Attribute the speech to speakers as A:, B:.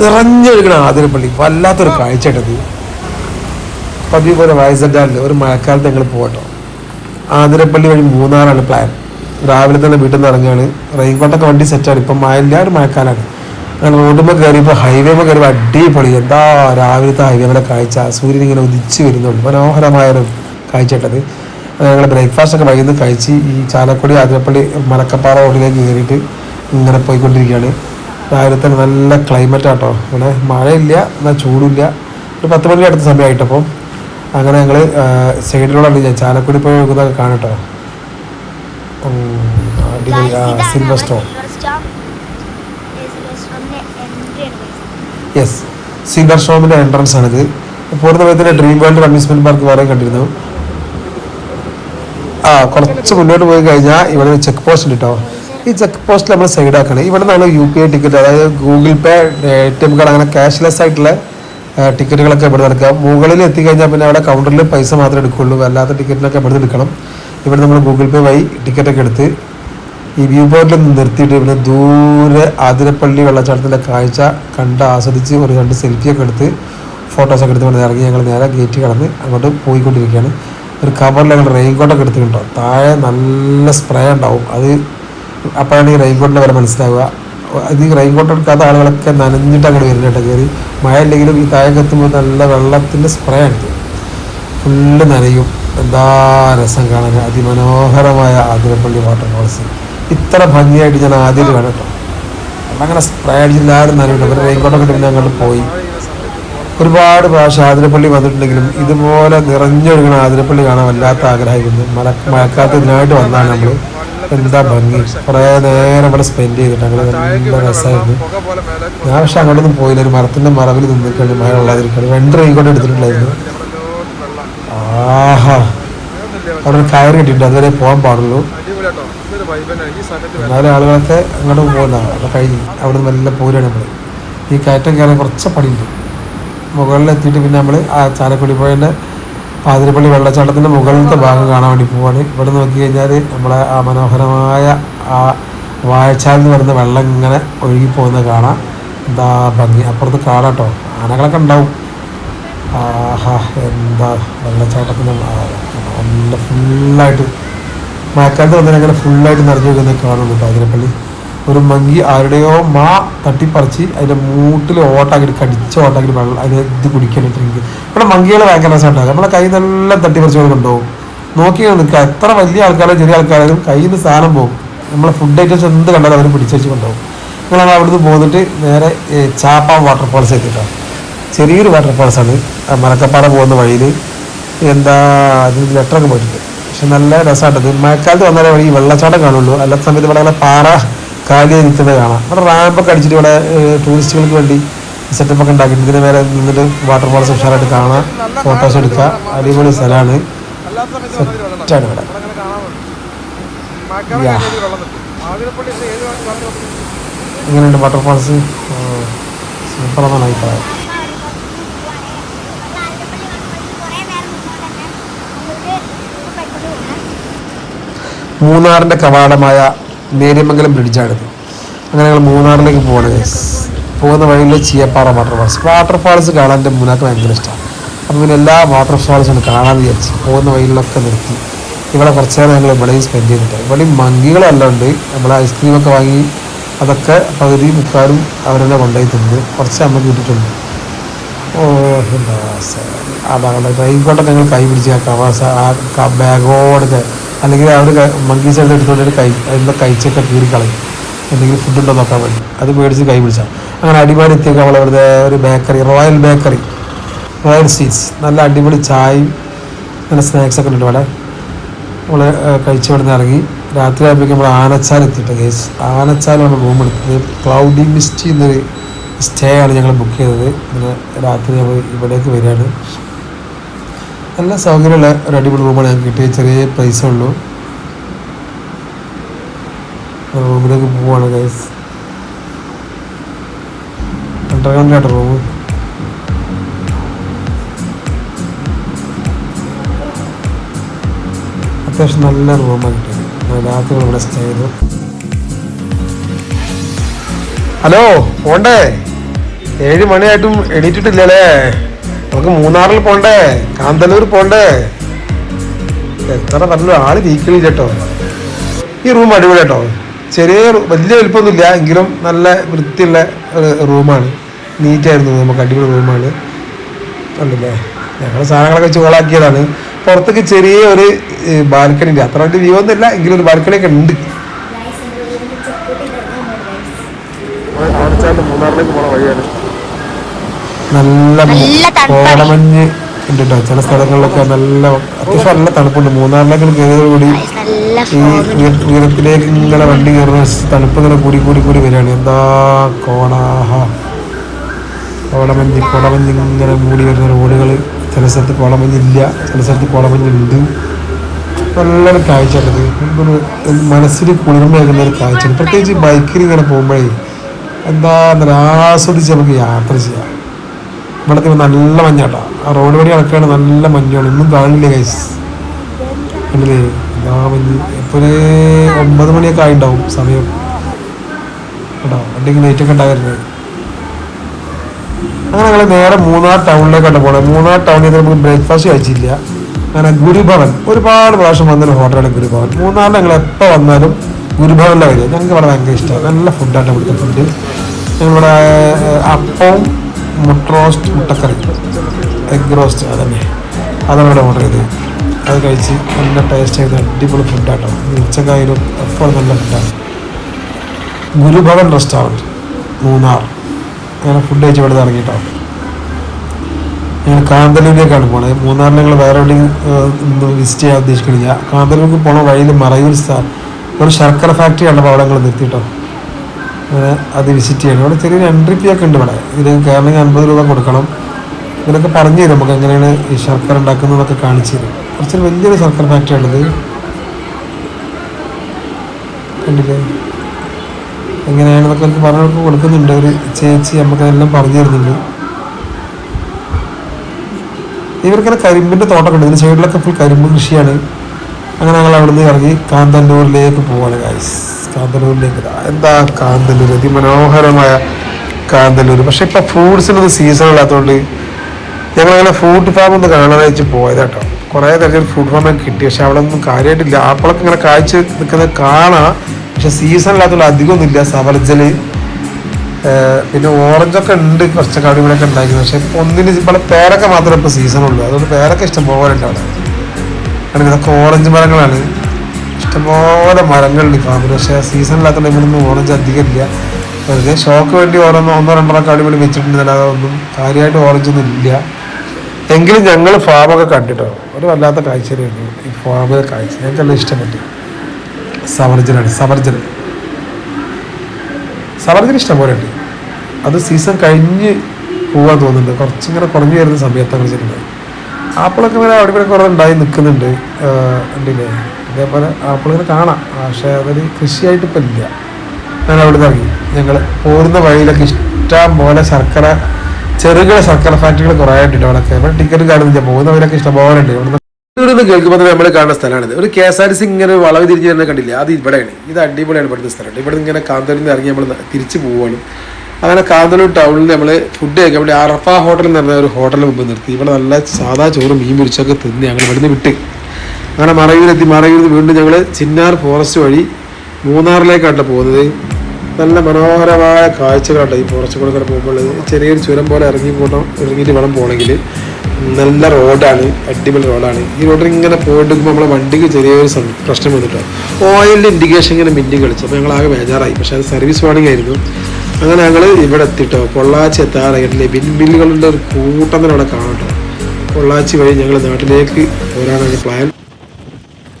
A: നിറഞ്ഞൊഴുകണ ആതിരപ്പള്ളി വല്ലാത്തൊരു കാഴ്ചയിട്ടത് പതിവ് പോലെ വയസ്സഞ്ചാറിൽ ഒരു മഴക്കാലത്ത് ഞങ്ങൾ പോകട്ടോ. ആതിരപ്പള്ളി വഴി മൂന്നാറാണ് പ്ലാൻ രാവിലെ തന്നെ വീട്ടിൽ നിന്ന് ഇറങ്ങുകയാണ് റെയിൻകോട്ടൊക്കെ വണ്ടി സെറ്റാണ് ഇപ്പം മഴയില്ല ഒരു മഴക്കാലമാണ് ഞങ്ങൾ റോഡുമ്പോൾ കയറിയപ്പോൾ ഹൈവേമ്പോൾ കയറിയപ്പോൾ അടിപൊളി. എന്താ രാവിലത്തെ ഹൈവേയുടെ കാഴ്ച. സൂര്യൻ ഇങ്ങനെ ഉദിച്ച് വരുന്നുള്ളൂ മനോഹരമായൊരു കാഴ്ച ഇട്ടത് ഞങ്ങൾ ബ്രേക്ക്ഫാസ്റ്റ് ഒക്കെ വൈകുന്നേരം കഴിച്ച് ഈ ചാലക്കുടി ആതിരപ്പള്ളി മലക്കപ്പാറ റോഡിലേക്ക് കയറിയിട്ട് ഇങ്ങനെ പോയിക്കൊണ്ടിരിക്കുകയാണ്. രാവിലെ തന്നെ നല്ല ക്ലൈമറ്റ് ആട്ടോ. ഇവിടെ മഴയില്ല എന്നാൽ ചൂടില്ല. ഒരു പത്ത് മണിക്ക് അടുത്ത സമയമായിട്ടപ്പോൾ അങ്ങനെ ഞങ്ങൾ സൈഡിലൂടെ ഞാൻ ചാലക്കുടി പോയി നോക്കുന്നതൊക്കെ കാണട്ടോ. സിൽവർ സ്റ്റോൺ യെസ് സിൽവർ സ്റ്റോമിന്റെ എൻട്രൻസ് ആണിത്. പൂർണ സമയത്തിന് ഡ്രീം വേൾഡ് അമ്യൂസ്മെന്റ് പാർക്ക് വേറെ കണ്ടിരുന്നു. ആ കുറച്ച് മുന്നോട്ട് പോയി കഴിഞ്ഞാൽ ഇവിടെ ചെക്ക് പോസ്റ്റ് ഉണ്ട് കേട്ടോ ഈ ചെക്ക് പോസ്റ്റ് നമ്മൾ സൈഡ് ആക്കണേ. ഇവിടെ നിന്നാണ് യു പി ഐ ടിക്കറ്റ് അതായത് Google pay A T M card അങ്ങനെ ക്യാഷ്ലെസ് ആയിട്ടുള്ള ടിക്കറ്റുകളൊക്കെ ഇവിടെ എടുക്കുക മുകളിൽ എത്തിക്കഴിഞ്ഞാൽ പിന്നെ അവിടെ കൗണ്ടറിൽ പൈസ മാത്രമേ എടുക്കുള്ളൂ. അല്ലാത്ത ടിക്കറ്റിനൊക്കെ ഇവിടെ എടുക്കണം. ഇവിടെ നമ്മൾ ഗൂഗിൾ പേ വഴി ടിക്കറ്റൊക്കെ എടുത്ത് ഈ വ്യൂ പോയിന്റിൽ നിന്ന് നിർത്തിയിട്ട് ഇവിടെ ദൂരെ ആതിരപ്പള്ളി വെള്ളച്ചാട്ടത്തിന്റെ കാഴ്ച കണ്ട് ആസ്വദിച്ച് ഒരു രണ്ട് സെൽഫിയൊക്കെ എടുത്ത് ഫോട്ടോസൊക്കെ എടുത്ത് കൊണ്ട് ഇറങ്ങി ഞങ്ങൾ നേരെ ഗേറ്റ് കടന്ന് അങ്ങോട്ട് പോയിക്കൊണ്ടിരിക്കുകയാണ്. ഒരു കവറിൽ ഞങ്ങൾ റെയിൻകോട്ടൊക്കെ എടുത്തിട്ടുണ്ടോ. താഴെ നല്ല സ്പ്രേ ഉണ്ടാവും. അത് അപ്പോഴാണ് ഈ റെയിൻകോട്ടിന്റെ വില മനസ്സിലാവുക. അത് ഈ റെയിൻകോട്ട് എടുക്കാത്ത ആളുകളൊക്കെ നനഞ്ഞിട്ട് അങ്ങോട്ട് വരുന്നുണ്ട് കയറി മഴ ഇല്ലെങ്കിലും ഈ താഴെ എത്തുമ്പോൾ നല്ല വെള്ളത്തിന്റെ സ്പ്രേ ഉണ്ട് ഫുള്ള് നനയും. എന്താ രസം കാണാൻ. അതിമനോഹരമായ ആതിരപ്പള്ളി വാട്ടർഫോൾസ് ഇത്ര ഭംഗിയായിട്ട് ഞാൻ ആദ്യം കാണാം കേട്ടോ അങ്ങനെ സ്പ്രേ അടിച്ചില്ലാരും നനയുണ്ട് അവർ റെയിൻകോട്ടൊക്കെ പിന്നെ അങ്ങോട്ട് പോയി. ഒരുപാട് പ്രാവശ്യം ആതിരപ്പള്ളി വന്നിട്ടുണ്ടെങ്കിലും ഇതുപോലെ നിറഞ്ഞൊഴുകണ ആതിരപ്പള്ളി കാണാൻ വല്ലാത്ത ആഗ്രഹിക്കുന്നു മല മഴക്കാലത്ത് ഇതിനായിട്ട് വന്നാണ് നമ്മൾ എന്താ ഭംഗി? കുറേ നേരം അവിടെ സ്പെൻഡ് ചെയ്തിട്ട് അങ്ങനെ നല്ല രസമായിരുന്നു ഞാൻ പക്ഷെ അങ്ങോട്ടൊന്നും പോയില്ല. ഒരു മരത്തിന്റെ മറവിൽ നിന്നിട്ടുണ്ട്. മഴ ഉള്ളാതിരിക്കണം രണ്ട് റെയിൻകോട്ട് എടുത്തിട്ടുണ്ടായിരുന്നു. ആഹാ. അവിടെ ഒരു കയർ കിട്ടിയിട്ടുണ്ട്. അതുവരെ പോകാൻ പാടുള്ളൂ. എന്നാലും ആളുകളൊക്കെ അങ്ങോട്ട് പോകുന്ന അവിടെ കഴിഞ്ഞു. അവിടെ നിന്ന് നല്ല പോരാണ് നമ്മൾ ഈ കയറ്റം കയറാൻ കുറച്ച് പണിയുണ്ട്. മുകളിലെത്തിയിട്ട് പിന്നെ നമ്മൾ ആ ചാലക്കുടി പോയതിന്റെ പാതിരപ്പള്ളി വെള്ളച്ചാട്ടത്തിന്റെ മുകളിലത്തെ ഭാഗം കാണാൻ വേണ്ടി പോവാണ്. ഇവിടെ നോക്കി കഴിഞ്ഞാൽ നമ്മളെ ആ മനോഹരമായ ആ വാഴച്ചാൽ എന്ന് പറയുന്ന വെള്ളം ഇങ്ങനെ ഒഴുകി പോകുന്നത് കാണാം. എന്താ ഭംഗി. അപ്പുറത്ത് കാണാം കേട്ടോ. ആനകളൊക്കെ ഉണ്ടാവും. ആഹാ എന്താ വെള്ളച്ചാട്ടത്തിന്റെ നല്ല ഫുള്ളായിട്ട് മഴക്കാലത്ത് വന്നാൽ അങ്ങനെ ഫുള്ളായിട്ട് നിറഞ്ഞു വെക്കുന്നത് കാണുള്ളൂ ആതിരപ്പള്ളി ഒരു മങ്കി ആരുടെയോ മാ തട്ടിപ്പറിച്ച് അതിന്റെ മൂട്ടിൽ ഓട്ടാക്കിയിട്ട് കടിച്ച ഓട്ടാക്കിയിട്ട് വെള്ളം അതിന് ഇത് കുടിക്കണം ഡ്രിങ്ക് ഇവിടെ മങ്കികൾ ഭയങ്കര രസമുണ്ടാകും നമ്മളെ കയ്യിൽ നിന്നെല്ലാം തട്ടി കൊണ്ട് കൊണ്ടുപോകും. നോക്കി നിൽക്കുക. എത്ര വലിയ ആൾക്കാരോ ചെറിയ ആൾക്കാരും കയ്യിൽ നിന്ന് സാധനം പോകും. നമ്മളെ ഫുഡ് ഐറ്റംസ് എന്ത് കണ്ടാലും അവർ പിടിച്ചു കൊണ്ടുപോകും. ഞങ്ങൾ അവിടുന്ന് പോന്നിട്ട് നേരെ ചാപ്പ വാട്ടർഫോൾസ് എത്തിയിട്ടാണ് ചെറിയൊരു വാട്ടർഫോൾസ് ആണ്. ആ മലക്കപ്പാറ പോകുന്ന വഴിയിൽ എന്താ അതിന് ലെറ്ററൊക്കെ പോയിട്ടുണ്ട്. പക്ഷെ നല്ല രസമായിട്ടത് മഴക്കാലത്ത് വന്നാലേ വഴി വെള്ളച്ചാട്ടം കാണുള്ളൂ. അല്ലാത്ത സമയത്ത് ഇവിടെ പാറ കാലി നിൽക്കുന്നത് കാണാം. ഇവിടെ റാമ്പൊക്കെ അടിച്ചിട്ട് ഇവിടെ ടൂറിസ്റ്റുകൾക്ക് വേണ്ടി സെറ്റപ്പ് ഒക്കെ ഉണ്ടാക്കിയിട്ട് ഇതിന് മേലെ നിന്നിട്ട് വാട്ടർഫോൾസ് ഉഷാറായിട്ട് കാണാം. ഫോട്ടോസ് എടുക്കുക അടിപൊളി സ്ഥലമാണ്. സെറ്റാണ് ഇവിടെ. എങ്ങനെയുണ്ട് വാട്ടർഫോൾസ് സൂപ്പറാണ് അഭിപ്രായം. മൂന്നാറിന്റെ കവാടമായ നേര്യമംഗലം ബ്രിഡ്ജാണിത് അങ്ങനെ ഞങ്ങൾ മൂന്നാറിലേക്ക് പോകണം. പോകുന്ന വഴിയിൽ ചീയപ്പാറ വാട്ടർഫാൾസ് വാട്ടർഫാൾസ് കാണാൻ എന്റെ മുനാക്ക് ഭയങ്കര ഇഷ്ടമാണ് അപ്പം പിന്നെ എല്ലാ വാട്ടർഫാൾസും കാണാൻ വിചാരിച്ച് പോകുന്ന വഴിയിലൊക്കെ നിർത്തി. ഇവിടെ കുറച്ച് നേരം ഞങ്ങൾ ഇവിടെയും സ്പെൻഡ് ചെയ്തിട്ട്. ഇവിടെയും മങ്കികളെല്ലാം ഉണ്ട്. നമ്മൾ ഐസ്ക്രീമൊക്കെ വാങ്ങി അതൊക്കെ പകുതി മുക്കാലും അവരെന്നെ കൊണ്ടുപോയി തിന്ന് കുറച്ച് നമ്മൾ കിട്ടിയിട്ടുണ്ട്. ഓ എന്താ അതാണ് റെയിൻകോട്ടൊക്കെ ഞങ്ങൾ കൈ പിടിച്ച് ആ കവാസ ആ ബാഗോടൊക്കെ അല്ലെങ്കിൽ അവർ മങ്കീസ് എടുത്തുകൊണ്ട് കൈ അതിന്റെ കൈച്ചൊക്കെ കീറി കളയും. എന്തെങ്കിലും ഫുഡ് ഉണ്ടോ നോക്കാൻ വേണ്ടി. അത് മേടിച്ച് കൈ പിടിച്ചാൽ അങ്ങനെ അടിപൊളി എത്തിയൊക്കെ നമ്മൾ ഇവിടുത്തെ ഒരു bakery royal bakery royal sweets നല്ല അടിപൊളി ചായയും നല്ല സ്നാക്സ് ഒക്കെ ഉണ്ട് ഇവിടെ. നമ്മൾ കഴിച്ചു ഇവിടെ നിന്ന് ഇറങ്ങി. രാത്രി ആയപ്പോഴേക്കും നമ്മൾ ആനച്ചാൽ എത്തിയിട്ട് കേസ് ആനച്ചാലാണ് റൂം എടുത്തത്. ക്ലൗഡി മിസ്റ്റി എന്നൊരു സ്റ്റേ ആണ് ഞങ്ങൾ ബുക്ക് ചെയ്തത്. പിന്നെ രാത്രി നമ്മൾ ഇവിടേക്ക് വരികയാണ്. നല്ല സൗകര്യമുള്ള ഒരു അടിപൊളി റൂമാണ് ഞങ്ങൾക്ക് കിട്ടിയത്. ചെറിയ പൈസ ഉള്ളൂ. റൂമിലേക്ക് പോവാണ് ഗൈസ് അണ്ടർഗ്രൗണ്ട് റൂം അത്യാവശ്യം നല്ല റൂമാണ് രാത്രി ഇവിടെ സ്റ്റേ ചെയ്തു. ഹലോ പോണ്ടേ? ഏഴ് മണിയായിട്ടും എണീറ്റിട്ടില്ലല്ലേ? നമുക്ക് മൂന്നാറിൽ പോണ്ടേ? കാന്തല്ലൂർ പോണ്ടേ? എത്ര നല്ലൊരു ആൾ വീക്കിളി കേട്ടോ. ഈ റൂം അടിപൊളി കേട്ടോ ചെറിയ വലിയ വലുപ്പമൊന്നുമില്ല. എങ്കിലും നല്ല വൃത്തിയുള്ള ഒരു റൂമാണ്. നീറ്റായിരുന്നു നമുക്ക് അടിപൊളി റൂമാണ്. ഉണ്ടല്ലേ ഞങ്ങൾ സാധനങ്ങളൊക്കെ ചോളാക്കിയതാണ് പുറത്തേക്ക് ചെറിയ ഒരു ബാൽക്കണി ഉണ്ട്. അത്ര വലിയ വ്യൂ ഒന്നുമില്ല. എങ്കിലും ഒരു ബാൽക്കണി ഒക്കെ ഉണ്ട്. മൂന്നാറിലേക്ക് പോണ വഴിയാണ്. നല്ല
B: നല്ല തണുപ്പാണ്.
A: കോടമഞ്ഞ്. ഉണ്ട് കേട്ടോ ചില സ്ഥലങ്ങളിലൊക്കെ നല്ല അത്യാവശ്യം നല്ല തണുപ്പുണ്ട്. മൂന്നാറിലേക്ക് കയറിയതോടുകൂടി ഈ ഉയരത്തിലേക്ക് ഇങ്ങനെ വണ്ടി കയറുന്ന തണുപ്പ് ഇങ്ങനെ കൂടി കൂടി കൂടി വരികയാണ്. എന്താ കോണാഹ. കോടമഞ്ഞ് കോളമഞ്ഞി ഇങ്ങനെ മൂടി വരുന്ന റോഡുകൾ. ചില സ്ഥലത്ത് കോളമഞ്ഞില്ല ചില സ്ഥലത്ത് കോളമഞ്ഞുണ്ട് നല്ലൊരു കാഴ്ചയാണത്. എന്തൊരു മനസ്സിന് കുളിർമയാകുന്ന ഒരു കാഴ്ചയാണ്. പ്രത്യേകിച്ച് ബൈക്കിൽ ഇങ്ങനെ പോകുമ്പോഴേ എന്താ എന്താ ആസ്വദിച്ച് നമുക്ക് യാത്ര ചെയ്യാം. ഇവിടുത്തെ നല്ല മഞ്ഞാട്ടാ. ആ റോഡ് വഴി നടക്കുകയാണ് നല്ല മഞ്ഞാണ്. ഇന്നും കാണില്ല കൈസ് കണ്ടില്ലേ? ഇതാ മഞ്ഞ് ഇപ്പോൾ ഒമ്പത് മണിയൊക്കെ ആയിണ്ടാവും സമയം. കേട്ടോ? അല്ലെങ്കിൽ നൈറ്റൊക്കെ ഉണ്ടാകരുത്. അങ്ങനെ ഞങ്ങൾ നേരെ മൂന്നാർ ടൗണിലേക്കാണ് പോകണം മൂന്നാർ ടൗണിൽ നിന്ന് നമുക്ക് ബ്രേക്ക്ഫാസ്റ്റ് കഴിച്ചില്ല. അങ്ങനെ ഗുരുഭവൻ. ഒരുപാട് പ്രാവശ്യം വന്നൊരു ഹോട്ടലാണ് ഗുരുഭവൻ. മൂന്നാറിൽ ഞങ്ങൾ എപ്പോൾ വന്നാലും ഗുരുഭവന്റെ വരിക. ഞങ്ങൾക്ക് ഇവിടെ ഭയങ്കര ഇഷ്ടമാണ് നല്ല ഫുഡാണ് ഇവിടുത്തെ ഫുഡ് ഞങ്ങളിവിടെ അപ്പവും മുട്ട റോസ്റ്റ് മുട്ടക്കറി. എഗ് റോസ്റ്റ് അതന്നെ. അതാണ് ഇവിടെ ഓർഡർ ചെയ്തത്. അത് കഴിച്ച് നല്ല ടേസ്റ്റ് ചെയ്ത് അടിപൊളി ഫുഡാട്ടോ ഉച്ചക്കായാലും എപ്പോൾ നല്ല ഫുഡാണ് ഗുരുഭവൻ റെസ്റ്റോറന്റ് മൂന്നാർ. അങ്ങനെ ഫുഡ് കഴിച്ച് ഇവിടെ ഇറങ്ങിയിട്ടോ ഞങ്ങൾ കാന്തല്ലൂരിലേക്കാണ് പോണത്. മൂന്നാറിൽ ഞങ്ങൾ വേറെ എവിടെയും വിസിറ്റ് ചെയ്യാൻ ഉദ്ദേശിക്കുന്നില്ല കാന്തല്ലൂർക്ക് പോണ വഴിയിൽ മറയൂർ സ്ഥലം ഒരു ശർക്കര ഫാക്ടറി കണ്ടപ്പോൾ അവിടെ ഞങ്ങൾ നിർത്തിയിട്ടോ അങ്ങനെ അത് വിസിറ്റ് ചെയ്യണം. ഇവിടെ ചെറിയൊരു എൻട്രി ഫീ ഒക്കെ ഉണ്ട് ഇവിടെ. ഇതിന് കയറണമെങ്കിൽ അൻപത് രൂപ കൊടുക്കണം. ഇതിനൊക്കെ പറഞ്ഞു തരും. നമുക്ക് എങ്ങനെയാണ് ഈ ശർക്കര ഉണ്ടാക്കുന്നതൊക്കെ കാണിച്ചു തരും. കുറച്ചൊരു വലിയൊരു ശർക്കര ഫാക്ടറി ആണിത്. കണ്ടില്ലേ? എങ്ങനെയാണെന്നൊക്കെ എനിക്ക് പറഞ്ഞു കൊടുക്കുന്നുണ്ട്. ഒരു ചേച്ചി നമുക്ക് എല്ലാം പറഞ്ഞു തരുന്നുണ്ട്. ഇവർക്കിങ്ങനെ കരിമ്പിന്റെ തോട്ടമൊക്കെ ഉണ്ട്. സൈഡിലൊക്കെ ഫുൾ കരിമ്പ് കൃഷിയാണ്. അങ്ങനെ ഞങ്ങൾ അവിടുന്ന് ഇറങ്ങി കാന്തന്നൂരിലേക്ക് പോവാണ് ഗൈസ് കാന്തല്ലൂരിലേക്ക്. എന്താ കാന്തല്ലൂർ അതിമനോഹരമായ കാന്തല്ലൂർ പക്ഷെ ഇപ്പൊ ഫ്രൂട്ട്സിനൊന്നും സീസൺ ഇല്ലാത്തതുകൊണ്ട് ഞങ്ങളങ്ങനെ ഫ്രൂട്ട് ഫാം ഒന്ന് കാണാനായിട്ട് പോയത് കേട്ടോ കുറേ തരത്തിൽ ഫ്രൂട്ട് ഫാം ഒക്കെ കിട്ടി. പക്ഷെ അവിടെ ഒന്നും കാര്യമായിട്ടില്ല ആപ്പിളൊക്കെ ഇങ്ങനെ കാഴ്ച നിൽക്കുന്നത് കാണാം. പക്ഷെ സീസൺ ഇല്ലാത്തതുകൊണ്ട് അധികമൊന്നുമില്ല. സവർജൽ ഏഹ് പിന്നെ ഓറഞ്ചൊക്കെ ഉണ്ട്. കുറച്ചൊക്കെ അവിടെ ഇവിടെ ഒക്കെ ഉണ്ടായിരുന്നു. പക്ഷെ ഒന്നിന് ഇവിടെ പേരൊക്കെ മാത്രമേ ഇപ്പോൾ സീസണുള്ളൂ അതുകൊണ്ട് പേരൊക്കെ ഇഷ്ടം പോകാനുണ്ട് അവിടെ. കാരണം ഇതൊക്കെ ഓറഞ്ച് മരങ്ങളാണ്. ഇഷ്ടംപോലെ മരങ്ങളുണ്ട് ഫാമിൽ പക്ഷേ സീസൺ ഇല്ലാത്ത ടൈമിലൊന്നും ഓറഞ്ച് അധികം ഇല്ല വെറുതെ ഷോക്ക് വേണ്ടി ഓറഞ്ച് ഒന്നോ രണ്ടോ ഒക്കെ അടിപൊളി വെച്ചിട്ടുണ്ട്. അല്ലാതെ ഒന്നും കാര്യമായിട്ട് ഓറഞ്ച് ഒന്നും ഇല്ല. എങ്കിലും ഞങ്ങൾ ഫാമൊക്കെ കണ്ടിട്ടോ? ഒരു വല്ലാത്ത കാഴ്ചയായിരുന്നു ഈ ഫാമിലെ കാഴ്ച. ഞങ്ങൾക്കെല്ലാം ഇഷ്ടപ്പെട്ടു. സവർജനാണ് സവർജൻ ഇഷ്ടം പോലെ ഉണ്ട്. അത് സീസൺ കഴിഞ്ഞ് പോകാൻ തോന്നുന്നുണ്ട്. കുറച്ചിങ്ങനെ കുറഞ്ഞു വരുന്ന സമയത്താണ് വെച്ചിട്ടുണ്ട് ആപ്പിളൊക്കെ ഇങ്ങനെ അവിടെ ഇവിടെ കുറേ ഉണ്ടായി നിൽക്കുന്നുണ്ട്. ഉണ്ടില്ലേ? ഇതേപോലെ ആപ്പിൾ ഇങ്ങനെ കാണാം. പക്ഷേ അതൊരു കൃഷിയായിട്ട് ഇപ്പം ഇല്ല. ഞാൻ അവിടെ നിന്ന് ഇറങ്ങി. ഞങ്ങൾ പോരുന്ന വഴിയിലൊക്കെ ഇഷ്ടം പോലെ ശർക്കര ചെറുകിട ശർക്കര ഫാക്ടറികൾ കുറേ അവിടെ. അവിടെയൊക്കെ ടിക്കറ്റ് കാണുന്നില്ല പോകുന്നവരൊക്കെ ഇഷ്ടം പോലെ ഉണ്ട്. ഇവിടുന്ന് ഇവിടുന്ന് കേൾക്കുമ്പോൾ നമ്മൾ കാണുന്ന സ്ഥലമാണിത് ഒരു കെ എസ് ആർ സി ഇങ്ങനെ വളവ് തിരിഞ്ഞ് തന്നെ കണ്ടില്ല? അത് ഇവിടെയാണ്. ഇത് അടിപൊളിയാണ് ഇവിടുത്തെ സ്ഥലം. ഇവിടെ ഇങ്ങനെ കാന്തൂരിൽ നിന്ന് ഇറങ്ങി നമ്മൾ തിരിച്ചു പോവുകയാണ് അങ്ങനെ കാന്തലൂർ ടൗണിൽ നമ്മൾ ഫുഡ് കഴിക്കാൻ വേണ്ടി അറഫ ഹോട്ടൽ എന്ന് പറഞ്ഞ ഒരു ഹോട്ടലിന് മുമ്പ് നിർത്തി. ഇവിടെ നല്ല സാധാ ചോറും മീൻ പൊരിച്ചൊക്കെ തിന്ന് ഞങ്ങൾ ഇവിടുന്ന് വിട്ട്. അങ്ങനെ മറയൂരെത്തി മറയൂരിൽ വീണ്ടും ഞങ്ങൾ ചിന്നാർ ഫോറസ്റ്റ് വഴി മൂന്നാറിലേക്കാണ് പോകുന്നത്. നല്ല മനോഹരമായ കാഴ്ചകളാണ് ഈ ഫോറസ്റ്റ് കൂടെ കൂടെ പോകുമ്പോൾ. ചെറിയൊരു ചുരം പോലെ ഇറങ്ങി പോകണം ഇറങ്ങിയിട്ട് വേണം പോകണമെങ്കിൽ. നല്ല റോഡാണ് അടിപൊളി റോഡാണ് ഈ റോഡിൽ ഇങ്ങനെ പോയിട്ട് നമ്മളെ വണ്ടിക്ക് ചെറിയൊരു പ്രശ്നം വന്നിട്ടോ? ഓയിലിന്റെ ഇൻഡിക്കേഷൻ ഇങ്ങനെ മിന്നി കളിച്ചു. അപ്പോൾ ഞങ്ങൾ ആകെ ബേജാറായി. പക്ഷേ അത് സർവീസ് വാണിംഗ് ആയിരുന്നു. അങ്ങനെ ഞങ്ങൾ ഇവിടെ എത്തിട്ടോ? പൊള്ളാച്ചി എത്താറായിട്ടില്ലേ ബിൻ ബില്ലുകളുടെ ഒരു കൂട്ടം തന്നെ അവിടെ കാണട്ടോ പൊള്ളാച്ചി വഴി ഞങ്ങൾ നാട്ടിലേക്ക് പോരാനാണ് പ്ലാൻ